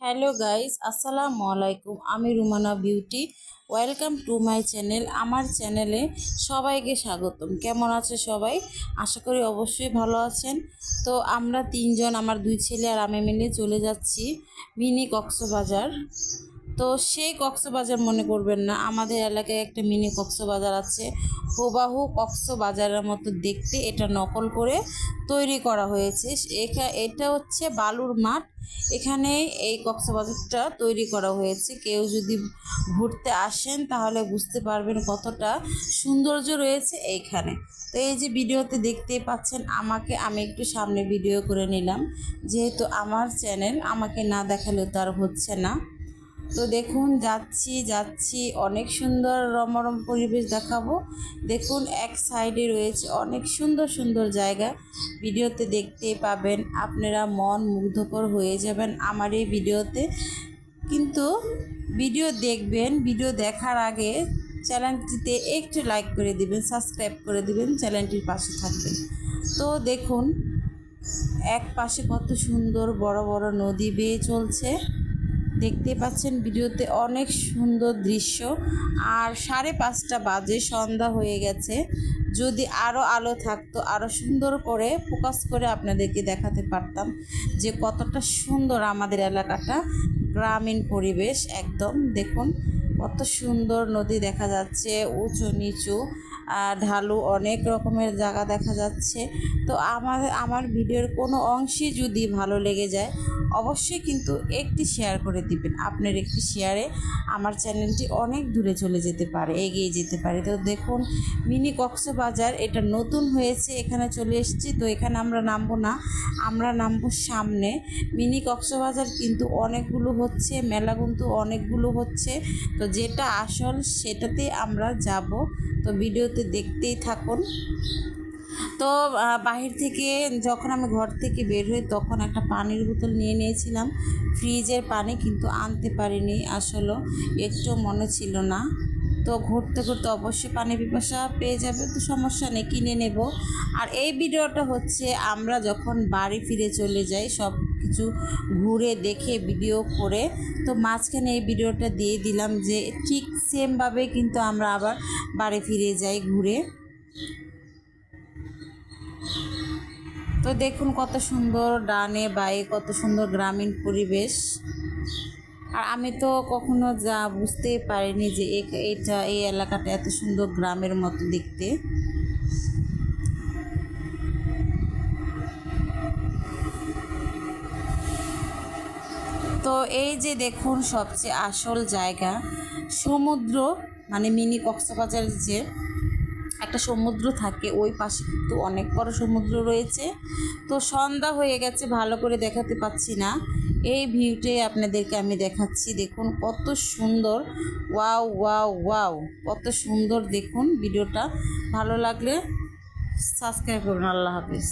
Hello guys, আসসালামু আলাইকুম। আমি Rumana Beauty. Welcome to my channel. আমার চ্যানেলে সবাইকে স্বাগতম। কেমন আছে সবাই? আশা করি অবশ্যই ভালো আছেন। তো আমরা তিনজন, আমার দুই ছেলে আর আমি মিলে চলে যাচ্ছি মিনি কক্সবাজার। তো সেই কক্সবাজার মনে করবেন না। আমাদের এলাকায় একটা মিনি কক্সবাজার আছে। হুবাহু কক্সবাজারের মতো দেখতে এটা নকল করে তৈরি করা হয়েছে। এখা- এটা হচ্ছে বালুর মাঠ। এখানে এই কক্সবাজারটা তৈরি করা হয়েছে। কেউ যদি ঘুরতে আসেন তাহলে বুঝতে পারবেন কতটা সৌন্দর্য রয়েছে এইখানে। তো এই যে ভিডিওতে দেখতেই পাচ্ছেন আমাকে, আমি একটু সামনে ভিডিও করে নিলাম। যেহেতু আমার চ্যানেল আমাকে না দেখালেও তার হচ্ছে না। তো দেখুন, যাচ্ছি যাচ্ছি। অনেক সুন্দর রমরম পরিবেশ দেখাবো। দেখুন, এক সাইডে রয়েছে অনেক সুন্দর সুন্দর জায়গা। ভিডিওতে দেখতে পাবেন আপনারা মন মুগ্ধকর হয়ে যাবেন আমার এই ভিডিওতে। কিন্তু ভিডিও দেখবেন, ভিডিও দেখার আগে চ্যানেলটিতে একটু লাইক করে দিবেন, সাবস্ক্রাইব করে দিবেন, চ্যানেলটির পাশে থাকবেন। তো দেখুন, এক পাশে কত সুন্দর বড় বড় নদী বেয়ে চলছে। দেখতে পাচ্ছেন ভিডিওতে অনেক সুন্দর দৃশ্য। আর সাড়ে পাঁচটা বাজে, সন্ধ্যা হয়ে গেছে। যদি আরও আলো থাকতো আরও সুন্দর করে ফোকাস করে আপনাদেরকে দেখাতে পারতাম যে কতটা সুন্দর আমাদের এলাকাটা। গ্রামীণ পরিবেশ, একদম। দেখুন, কত সুন্দর নদী দেখা যাচ্ছে উঁচু নিচু ঢালু অনেক রকমের জায়গা দেখা যাচ্ছে। তো আমার আমার ভিডিওর কোনো অংশই যদি ভালো লেগে যায়, অবশ্যই কিন্তু একটি শেয়ার করে দিবেন। আপনার একটি শেয়ারে আমার চ্যানেলটি অনেক দূরে চলে যেতে পারে, এগিয়ে যেতে পারে। তো দেখুন, মিনি কক্সবাজার, এটা নতুন হয়েছে, এখানে চলে এসেছি। তো এখানে আমরা নামবো না, আমরা নামবো সামনে। মিনি কক্সবাজার কিন্তু অনেকগুলো হচ্ছে, মেলা কিন্তু অনেকগুলো হচ্ছে। তো যেটা আসল, সেটাতে আমরা যাব। তো ভিডিওতে দেখতেই থাকুন। তো বাহির থেকে যখন আমি ঘর থেকে বের হই তখন একটা পানির বোতল নিয়ে নিয়েছিলাম। ফ্রিজের পানি কিন্তু আনতে পারিনি আসলে একটু মনে ছিল না। তো ঘুরতে ঘুরতে অবশ্যই পানি পিপাসা পেয়ে যাবে, তো সমস্যা নেই, কিনে নেব। আর এই ভিডিওটা হচ্ছে আমরা যখন বাড়ি ফিরে চলে যাই, সব কিছু ঘুরে দেখে ভিডিও করে, তো মাঝখানে এই ভিডিওটা দিয়ে দিলাম যে ঠিক সেমভাবে কিন্তু আমরা আবার বাড়ি ফিরে যাই ঘুরে। তো দেখুন কত সুন্দর ডানে বায়ে কত সুন্দর গ্রামীণ পরিবেশ। আর আমি তো কখনো যা বুঝতেই পারিনি যে এটা, এই এলাকাটা এত সুন্দর গ্রামের মতো দেখতে। তো এই যে দেখুন সবচেয়ে আসল জায়গা, সমুদ্র মানে মিনি কক্সবাজার যে একটা সমুদ্র থাকে ওই পাশে কিন্তু অনেক বড় সমুদ্র রয়েছে। তো সন্ধ্যা হয়ে গেছে, ভালো করে দেখাতে পাচ্ছি না। এই ভিউটাই আপনাদেরকে আমি দেখাচ্ছি। দেখুন কত সুন্দর। Wow wow wow. কত সুন্দর দেখুন ভিডিওটা। ভালো লাগলে সাবস্ক্রাইব করুন। আল্লাহ হাফিজ।